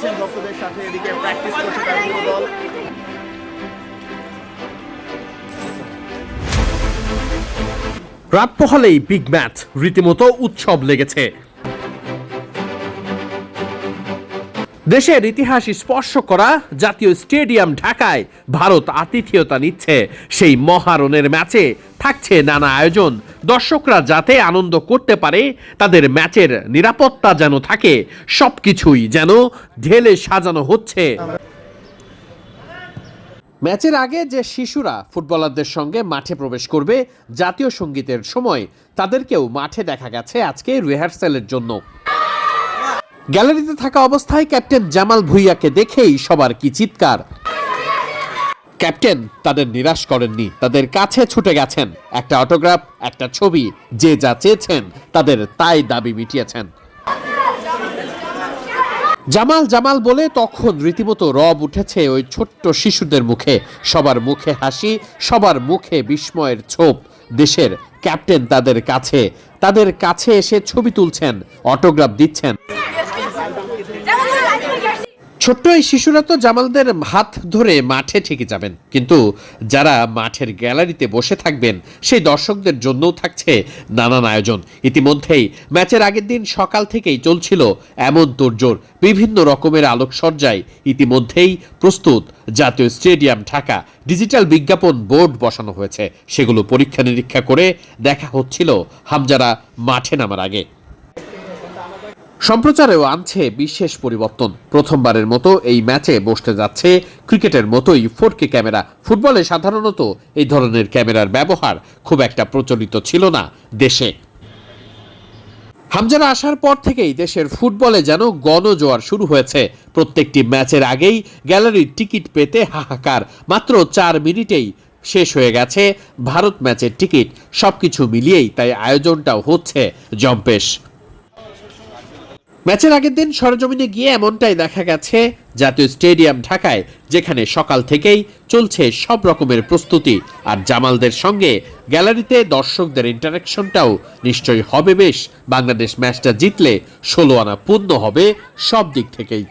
তুলছেন ভক্তদের সাথে, এদিকে প্র্যাকটিস করছে তার পুরো দল। রাত পোহালেই বিগ ম্যাচ রীতিমতো উৎসব লেগেছে। দেশের ইতিহাস স্পর্শ করা জাতীয় স্টেডিয়াম ঢাকায় ভারত আতিথেয়তা নিচ্ছে। সেই মহারণের ম্যাচে থাকছে নানা আয়োজন। দর্শকরা যাতে আনন্দ করতে পারে, তাদের ম্যাচের নিরাপত্তা যেন থাকে, সবকিছুই যেন ঢেলে সাজানো হচ্ছে। ম্যাচের আগে যে শিশুরা ফুটবলারদের সঙ্গে মাঠে প্রবেশ করবে, জাতীয় সঙ্গীতের সময় তাদেরকেও মাঠে দেখা গেছে আজকে রিহার্সালের জন্য। গ্যালারিতে থাকা অবস্থায় ক্যাপ্টেন জামাল ভুইয়াকে দেখেই সবার কি চিৎকার। ক্যাপ্টেন তাদের নিরাশ করেননি, তাদের কাছে ছুটে গেছেন। একটা অটোগ্রাফ, একটা ছবি, যে যা চেয়েছেন, তাদের তাই দাবি মিটিয়েছেন। জামাল জামাল বলে তখন রীতিমতো রব উঠেছে ওই ছোট্ট শিশুদের মুখে। সবার মুখে হাসি, সবার মুখে বিস্ময়ের ছোপ। দেশের ক্যাপ্টেন তাদের কাছে তাদের কাছে এসে ছবি তুলছেন, অটোগ্রাফ দিচ্ছেন। ছোট্ট এই শিশুরা তো জামালদের হাত ধরে মাঠে ঠেকে যাবেন। কিন্তু যারা মাঠের গ্যালারিতে বসে থাকবেন, সেই দর্শকদের জন্যও থাকছে নানান আয়োজন। ইতিমধ্যেই ম্যাচের আগের দিন সকাল থেকেই চলছিল এমন তোড়জোড়। বিভিন্ন রকমের আলোকসজ্জায় ইতিমধ্যেই প্রস্তুত জাতীয় স্টেডিয়াম ঢাকা। ডিজিটাল বিজ্ঞাপন বোর্ড বসানো হয়েছে। সেগুলো পরীক্ষা নিরীক্ষা করে দেখা হচ্ছিল হামজারা মাঠে নামার আগে। সম্প্রচারেও আনছে বিশেষ পরিবর্তন। প্রথমবারের মতো এই ম্যাচে বসতে যাচ্ছে ক্রিকেটের মতোই ফোরকে ক্যামেরা। ফুটবলে সাধারণত এই ধরনের ক্যামেরার ব্যবহার খুব একটা প্রচলিত ছিল না দেশে। হামজারা আসার পর থেকেই দেশের ফুটবলে যেন গণজোয়ার শুরু হয়েছে। প্রত্যেকটি ম্যাচের আগেই গ্যালারির টিকিট পেতে হাহাকার। মাত্র চার মিনিটেই শেষ হয়ে গেছে ভারত ম্যাচের টিকিট। সবকিছু মিলিয়েই তাই আয়োজনটাও হচ্ছে জম্পেশ। ম্যাচের আগের দিন সরজমিনে গিয়ে এমনটাই দেখা গেছে, জাতীয় স্টেডিয়াম ঢাকায়, যেখানে সকাল থেকেই চলছে সব রকমের প্রস্তুতি। আর জামালদের সঙ্গে গ্যালারিতে দর্শকদের ইন্টারাকশনটাও নিশ্চয়ই হবে বেশ। বাংলাদেশ ম্যাচটা জিতলে ষোলো আনা পূর্ণ হবে সব দিক থেকেই।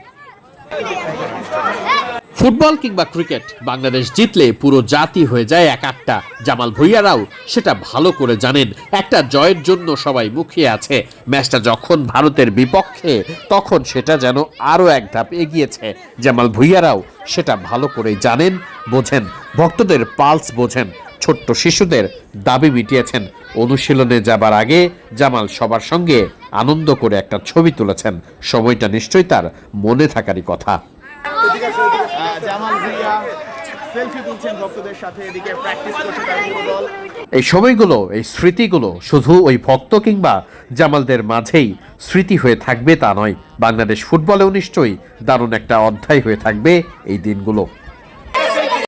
ফুটবল কিংবা ক্রিকেট, বাংলাদেশ জিতলে পুরো জাতি হয়ে যায় এক একটা জামাল ভুইয়ারাও সেটা ভালো করে জানেন। একটা জয়ের জন্য সবাই মুখিয়ে আছে। ম্যাচটা যখন ভারতের বিপক্ষে, তখন সেটা যেন আরও এক ধাপ এগিয়েছে। জামাল ভুইয়ারাও সেটা ভালো করেই জানেন, বোঝেন, ভক্তদের পালস বোঝেন, ছোট্ট শিশুদের দাবি মিটিয়েছেন। অনুশীলনে যাবার আগে জামাল সবার সঙ্গে আনন্দ করে একটা ছবি তুলেছেন। সময়টা নিশ্চয়ই তার মনে থাকারই কথা। এই সময়গুলো, এই স্মৃতিগুলো শুধু ওই ভক্ত কিংবা জামালদের মাঝেই স্মৃতি হয়ে থাকবে তা নয়। বাংলাদেশ ফুটবলেও নিশ্চয়ই দারুণ একটা অধ্যায় হয়ে থাকবে এই দিনগুলো।